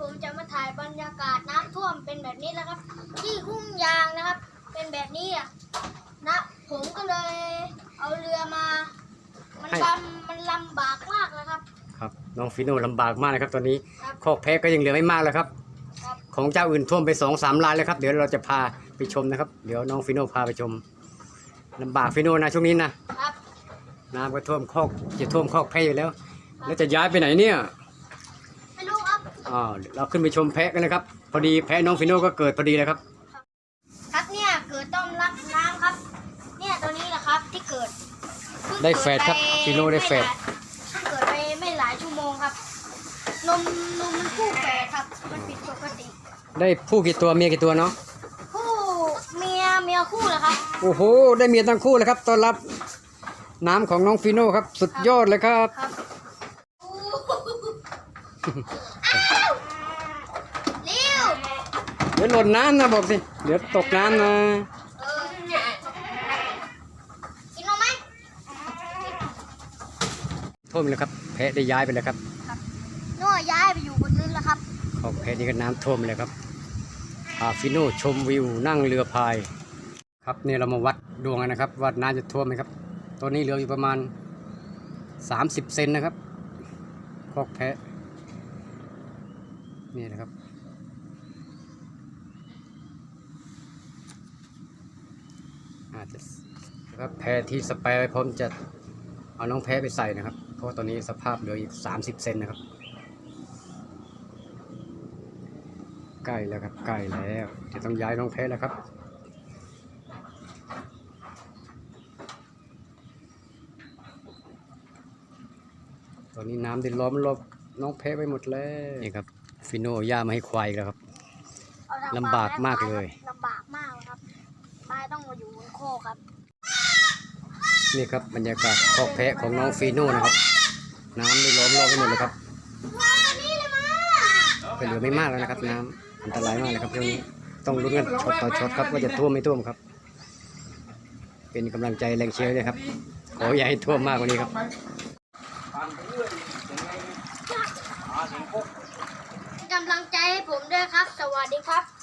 ผมจะมาถ่ายบรรยากาศน้ำท่วมเป็นแบบนี้แล้วครับ ที่หุ้มยางนะครับ เป็นแบบนี้อะนะผมก็เลยเอาเรือมา มันให้ลำมันลำบากมากเลยครับ ครับน้องฟิโน่ลำบากมากนะครับ ตอนนี้ครับคอกแพะก็ยังเหลือไม่มากแล้วครับครับ ของเจ้าอื่นท่วมไปสองสามลายแล้วครับ เดี๋ยวเราจะพาไปชมนะครับ เดี๋ยวน้องฟิโน่พาไปชมลำบากฟิโน่นะช่วงนี้นะครับน้ำก็ท่วมคอกจะท่วมคอกแพะอยู่แล้ว แล้วจะย้ายไปไหนเนี่ยไม่รู้ครับ อ๋อเราขึ้นไปชมแพะกันนะครับ พอดีแพะน้องฟิโน่ก็เกิดพอดีเลยครับ ครับเนี่ยเกิดต้มรับน้ำครับ เนี่ยตัวนี้แหละครับที่เกิดเพิ่งได้แฝดครับเกิปฟิโน่ได้แฝดเพิ่งเกิดไปไม่หลายชั่วโมงครับนมนมมันคู่แฝดครับ มันผิดปกติได้ผู้กี่ตัวเมียกี่ตัวเนาะคู่เมียเมียคู่เหรอครับ โอ้โหได้เมียทั้งคู่เลยครับต้อนรับน้ำของน้องฟิโน่ครับ สุดยอดเลยครับ ครับอ้าว เร็วเดี๋ยวหล่นน้ำนะบอกสิ เดี๋ยวตกน้ำนะ เออกินนมไหมท่วมเลยครับ แพะได้ย้ายไปแล้วครับนัวย้ายไปอยู่บนนู้นแล้วครับ ขอบแพะนี่ก็น้ำท่วมเลยครับพาฟิโน่ชมวิวนั่งเรือพาย ครับนี่เรามาวัดดวงกันนะครับว่าน้ำจะท่วมไหมครับตัวนี้เหลืออยู่ประมาณ 30 เซนนะครับคอกแพะ นี่นะครับ อาจจะครับแพะที่สเปรย์ไว้พร้อมจะเอาน้องแพะไปใส่นะครับ เพราะว่าตอนนี้สภาพเหลืออีก 30 เซนนะครับ ใกล้แล้วครับใกล้แล้วจะต้องย้ายน้องแพะแล้วครับตอนนี้น้ำได้ล้อมรอบน้องแพะไปหมดแล้วนี่ครับ ฟิโน่เอาย่ามาให้ควายอีกแล้วครับเอาทงลำบากมากเลย ลำบากมากเลยครับป้ายต้องมาอยู่บนโคกครับ นี่ครับบรรยากาศคอกแพะของน้องฟีโน่นะครับ น้ำได้ล้อมรอบไปหมดเลยครับก็เหลือไม่มากแล้วนะครับ น้ำอันตรายมากเลยครับช่วงนี้ต้องลุ้นกันช็อตต่อช็อตครับว่าจะท่วมไม่ท่วมครับ เป็นกำลังใจแรงเชียร์เลยครับ ขออย่าให้ท่วมมากกว่านี้ครับ กำลังใจให้ผมด้วยครับ สวัสดีครับ